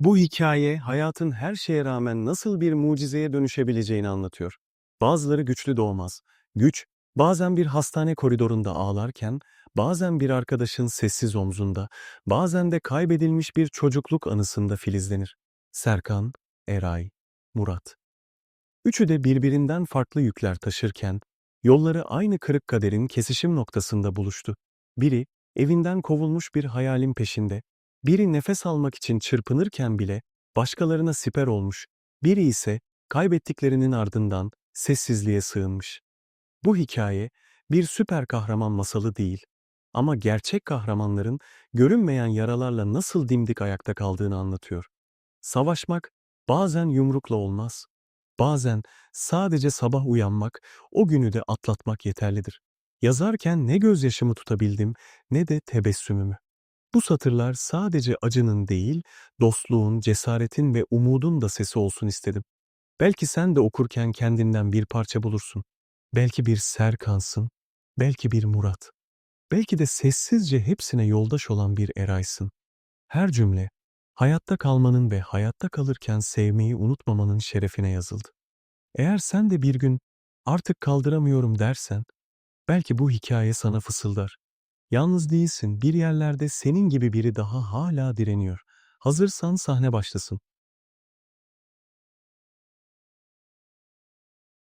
Bu hikaye hayatın her şeye rağmen nasıl bir mucizeye dönüşebileceğini anlatıyor. Bazıları güçlü doğmaz. Güç, bazen bir hastane koridorunda ağlarken, bazen bir arkadaşın sessiz omzunda, bazen de kaybedilmiş bir çocukluk anısında filizlenir. Serkan, Eray, Murat. Üçü de birbirinden farklı yükler taşırken, yolları aynı kırık kaderin kesişim noktasında buluştu. Biri, evinden kovulmuş bir hayalin peşinde, biri nefes almak için çırpınırken bile başkalarına siper olmuş, biri ise kaybettiklerinin ardından sessizliğe sığınmış. Bu hikaye bir süper kahraman masalı değil ama gerçek kahramanların görünmeyen yaralarla nasıl dimdik ayakta kaldığını anlatıyor. Savaşmak bazen yumrukla olmaz. Bazen sadece sabah uyanmak, o günü de atlatmak yeterlidir. Yazarken ne gözyaşımı tutabildim ne de tebessümümü. Bu satırlar sadece acının değil, dostluğun, cesaretin ve umudun da sesi olsun istedim. Belki sen de okurken kendinden bir parça bulursun. Belki bir Serkansın, belki bir Murat. Belki de sessizce hepsine yoldaş olan bir Eray'sın. Her cümle, hayatta kalmanın ve hayatta kalırken sevmeyi unutmamanın şerefine yazıldı. Eğer sen de bir gün artık kaldıramıyorum dersen, belki bu hikaye sana fısıldar. Yalnız değilsin, bir yerlerde senin gibi biri daha hala direniyor. Hazırsan sahne başlasın.